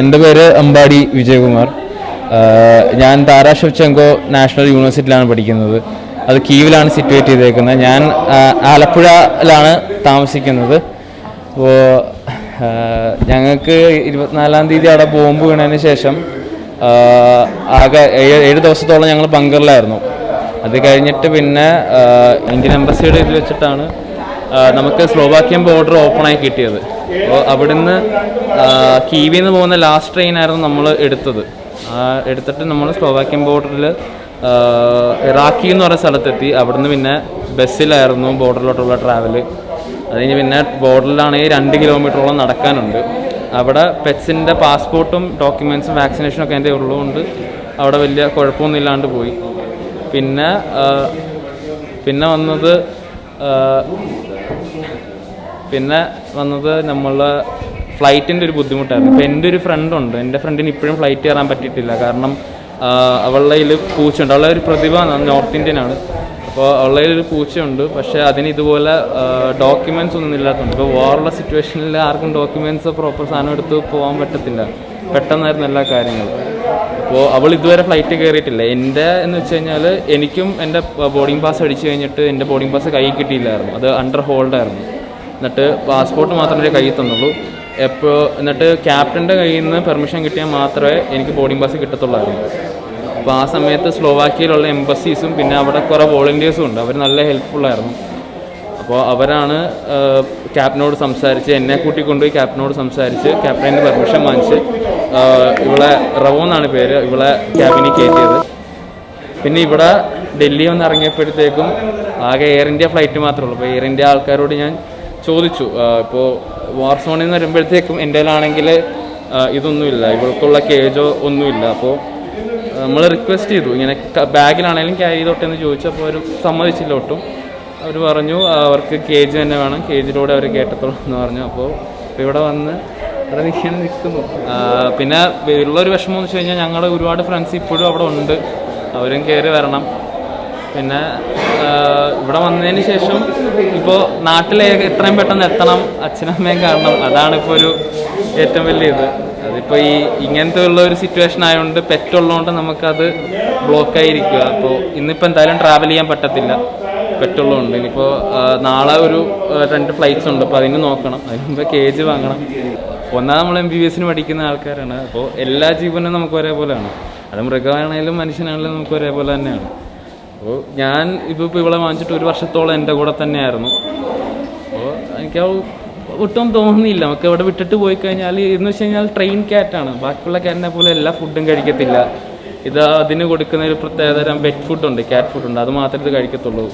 എന്റെ പേര് അമ്പാടി വിജയകുമാർ. ഞാൻ താരാ ഷെവ്ചെങ്കോ നാഷണൽ യൂണിവേഴ്സിറ്റിയിലാണ് പഠിക്കുന്നത്. അത് കീവിലാണ് സിറ്റുവേറ്റ് ചെയ്തേക്കുന്നത്. ഞാൻ ആലപ്പുഴയിലാണ് താമസിക്കുന്നത്. അപ്പോൾ ഞങ്ങൾക്ക് ഇരുപത്തിനാലാം തീയതി അവിടെ ബോംബ് വീണതിന് ശേഷം ആകെ ഏഴ് ഏഴ് ദിവസത്തോളം ഞങ്ങൾ ബങ്കറിലായിരുന്നു അത് കഴിഞ്ഞിട്ട് പിന്നെ ഇന്ത്യൻ എംബസിയുടെ ഇത് വെച്ചിട്ടാണ് നമുക്ക് സ്ലോവാക്യൻ ബോർഡർ ഓപ്പണായി കിട്ടിയത്. അപ്പോൾ അവിടുന്ന് കീവിൽ നിന്ന് പോകുന്ന ലാസ്റ്റ് ട്രെയിൻ ആയിരുന്നു നമ്മൾ എടുത്തത്. എടുത്തിട്ട് നമ്മൾ സ്ലോവാക്യൻ ബോർഡറിൽ ഇറാഖി എന്ന് പറയുന്ന സ്ഥലത്തെത്തി. അവിടുന്ന് പിന്നെ ബസ്സിലായിരുന്നു ബോർഡറിലോട്ടുള്ള ട്രാവൽ അത് കഴിഞ്ഞ് പിന്നെ ബോർഡറിലാണെങ്കിൽ രണ്ട് കിലോമീറ്ററോളം നടക്കാനുണ്ട്. അവിടെ പെറ്റ്സിന്റെ പാസ്പോർട്ടും ഡോക്യുമെൻസും വാക്സിനേഷനും ഒക്കെ എന്റെ ഉള്ളതുകൊണ്ട് അവിടെ വലിയ കുഴപ്പമൊന്നും ഇല്ലാണ്ട് പോയി. പിന്നെ പിന്നെ വന്നത് പിന്നെ വന്നത് നമ്മൾ ഫ്ലൈറ്റിന്റെ ഒരു ബുദ്ധിമുട്ടായിരുന്നു. ഇപ്പോൾ എന്റെ ഒരു ഫ്രണ്ട് ഉണ്ട്. എന്റെ ഫ്രണ്ടിന് ഇപ്പോഴും ഫ്ലൈറ്റ് കയറാൻ പറ്റിയിട്ടില്ല. കാരണം അവളുടെ കയ്യിൽ പൂച്ചയുണ്ട്. അവളുടെ ഒരു പ്രതിഭ നോർത്ത് ഇന്ത്യൻ ആണ്. അപ്പോൾ അവളുടെ ഒരു പൂച്ചയുണ്ട്. പക്ഷേ അതിന് ഇതുപോലെ ഡോക്യുമെന്റ്സ് ഒന്നും ഇല്ലാത്തതുണ്ട് ഇപ്പോൾ വാറുള്ള സിറ്റുവേഷനിൽ ആർക്കും ഡോക്യുമെന്റ്സ് പ്രോപ്പർ സാധനം എടുത്ത് പോകാൻ പറ്റത്തില്ല. പെട്ടെന്നായിരുന്നു എല്ലാ കാര്യങ്ങളും. അപ്പോൾ അവൾ ഇതുവരെ ഫ്ലൈറ്റ് കയറിയിട്ടില്ല. എന്റെ എന്ന് വെച്ച് കഴിഞ്ഞാൽ എനിക്കും എന്റെ ബോർഡിംഗ് പാസ് അടിച്ചു കഴിഞ്ഞിട്ട് എന്റെ ബോർഡിംഗ് പാസ് കൈ കിട്ടിയില്ലായിരുന്നു. അത് അണ്ടർ ഹോൾഡായിരുന്നു എന്നിട്ട് പാസ്പോർട്ട് മാത്രമേ കയ്യിൽ തന്നുള്ളൂ. എപ്പോൾ എന്നിട്ട് ക്യാപ്റ്റന്റെ കയ്യിൽ നിന്ന് പെർമിഷൻ കിട്ടിയാൽ മാത്രമേ എനിക്ക് ബോർഡിംഗ് പാസ് കിട്ടത്തുള്ളായിരുന്നു അപ്പോൾ ആ സമയത്ത് സ്ലോവാക്കിയയിലുള്ള എംബസീസും പിന്നെ അവിടെ കുറേ വോളണ്ടിയേഴ്സും ഉണ്ട്. അവർ നല്ല ഹെൽപ്ഫുള്ളായിരുന്നു അപ്പോൾ അവരാണ് ക്യാപ്റ്റനോട് സംസാരിച്ച് എന്നെ കൂട്ടിക്കൊണ്ടുപോയി ക്യാപ്റ്റനോട് സംസാരിച്ച് ക്യാപ്റ്റന്റെ പെർമിഷൻ വാങ്ങിച്ച് ഇവിടെ റവോ എന്നാണ് പേര്. ഇവളെ ക്യാബിനിൽ കയറ്റിയത്. പിന്നെ ഇവിടെ ഡൽഹി വന്ന് ഇറങ്ങിയപ്പോഴത്തേക്കും ആകെ എയർ ഇന്ത്യ ഫ്ലൈറ്റ് മാത്രമേ ഉള്ളൂ. അപ്പോൾ എയർ ഇന്ത്യ ആൾക്കാരോട് ഞാൻ ചോദിച്ചു. ഇപ്പോൾ വാർസോണിൽ നിന്ന് വരുമ്പോഴത്തേക്കും എന്റെ ആണെങ്കിൽ ഇതൊന്നുമില്ല. ഇവർക്കുള്ള കേജോ ഒന്നുമില്ല. അപ്പോൾ നമ്മൾ റിക്വസ്റ്റ് ചെയ്തു. ഇങ്ങനെ ബാഗിലാണെങ്കിലും ക്യാരി ചെയ്തോട്ടെ എന്ന് ചോദിച്ചു. അപ്പോൾ അവർ സമ്മതിച്ചില്ല ഒട്ടും. അവർ പറഞ്ഞു അവർക്ക് കേജ് തന്നെ വേണം. കേജിലൂടെ അവർ കേട്ടത്തോളൂ എന്ന് പറഞ്ഞു. അപ്പോൾ ഇവിടെ വന്ന് ഇവിടെ നിൽക്കാൻ നിൽക്കുന്നു. പിന്നെ ഉള്ളൊരു വിഷമം എന്ന് വെച്ച് കഴിഞ്ഞാൽ ഞങ്ങളുടെ ഒരുപാട് ഫ്രണ്ട്സ് ഇപ്പോഴും അവിടെ ഉണ്ട്. അവരും കയറി വരണം. പിന്നെ ഇവിടെ വന്നതിന് ശേഷം ഇപ്പോൾ നാട്ടിലേക്ക് എത്രയും പെട്ടെന്ന് എത്തണം അച്ഛനമ്മയും കാണണം. അതാണ് ഇപ്പോൾ ഒരു ഏറ്റവും വലിയ ഇത് അതിപ്പോൾ ഈ ഇങ്ങനത്തെ ഉള്ള ഒരു സിറ്റുവേഷൻ ആയതുകൊണ്ട് പെറ്റുള്ളതുകൊണ്ട് നമുക്കത് ബ്ലോക്കായിരിക്കുക അപ്പോൾ ഇന്നിപ്പോൾ എന്തായാലും ട്രാവൽ ചെയ്യാൻ പറ്റത്തില്ല. പെറ്റുള്ളതുകൊണ്ട് ഇനിയിപ്പോൾ നാളെ ഒരു രണ്ട് ഫ്ലൈറ്റ്സ് ഉണ്ട്. അപ്പോൾ അതിന് നോക്കണം. അതിന് മുമ്പ് കേജ് വാങ്ങണം. ഒന്നാമത് നമ്മൾ എം ബി ബി എസിന് പഠിക്കുന്ന ആൾക്കാരാണ്. അപ്പോൾ എല്ലാ ജീവനും നമുക്ക് ഒരേപോലെയാണ്. അത് മൃഗമാണെങ്കിലും മനുഷ്യനാണെങ്കിലും നമുക്ക് ഒരേപോലെ തന്നെയാണ്. അപ്പോൾ ഞാൻ ഇപ്പോൾ ഇപ്പോൾ ഇവളെ വാങ്ങിച്ചിട്ട് ഒരു വർഷത്തോളം എന്റെ കൂടെ തന്നെയായിരുന്നു. അപ്പോൾ എനിക്ക് ഒട്ടും തോന്നുന്നില്ല. നമുക്ക് ഇവിടെ വിട്ടിട്ട് പോയി കഴിഞ്ഞാൽ എന്ന് വെച്ച് കഴിഞ്ഞാൽ ട്രെയിൻ ക്യാറ്റാണ് ബാക്കിയുള്ള ക്യാറ്റിനെ പോലെ എല്ലാ ഫുഡും കഴിക്കത്തില്ല. ഇത് അതിന് കൊടുക്കുന്ന ഒരു പ്രത്യേകതരം വെറ്റ് ഫുഡുണ്ട് ക്യാറ്റ് ഫുഡുണ്ട് അത് മാത്രമേ ഇത് കഴിക്കത്തുള്ളൂ.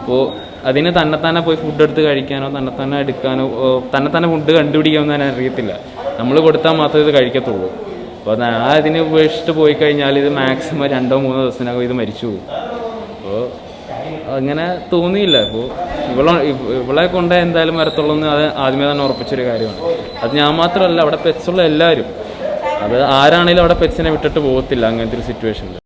അപ്പോൾ അതിന് തന്നെത്താനെ പോയി ഫുഡ് എടുത്ത് കഴിക്കാനോ തന്നെത്താനെ എടുക്കാനോ തന്നെത്താനെ ഫുഡ് കണ്ടുപിടിക്കാനോ തന്നെ അറിയത്തില്ല. നമ്മൾ കൊടുത്താൽ മാത്രമേ ഇത് കഴിക്കത്തുള്ളൂ. അപ്പോൾ ഞാൻ ഇതിന് ഉപേക്ഷിച്ചിട്ട് പോയി കഴിഞ്ഞാൽ ഇത് മാക്സിമം രണ്ടോ മൂന്നോ ദിവസത്തിനകം ഇത് മരിച്ചു പോകും. അപ്പോൾ അങ്ങനെ തോന്നിയില്ല. ഇപ്പോൾ ഇവളെ ഇവ- ഇവളെ കൊണ്ട് എന്തായാലും വരത്തുള്ളൂ എന്ന് അത് ആദ്യമേ തന്നെ ഉറപ്പിച്ചൊരു കാര്യമാണ്. അത് ഞാൻ മാത്രമല്ല അവിടെ പെറ്റ്സുള്ള എല്ലാവരും. അത് ആരാണെങ്കിലും അവിടെ പെറ്റ്സിനെ വിട്ടിട്ട് പോകത്തില്ല അങ്ങനത്തെ ഒരു സിറ്റുവേഷനിൽ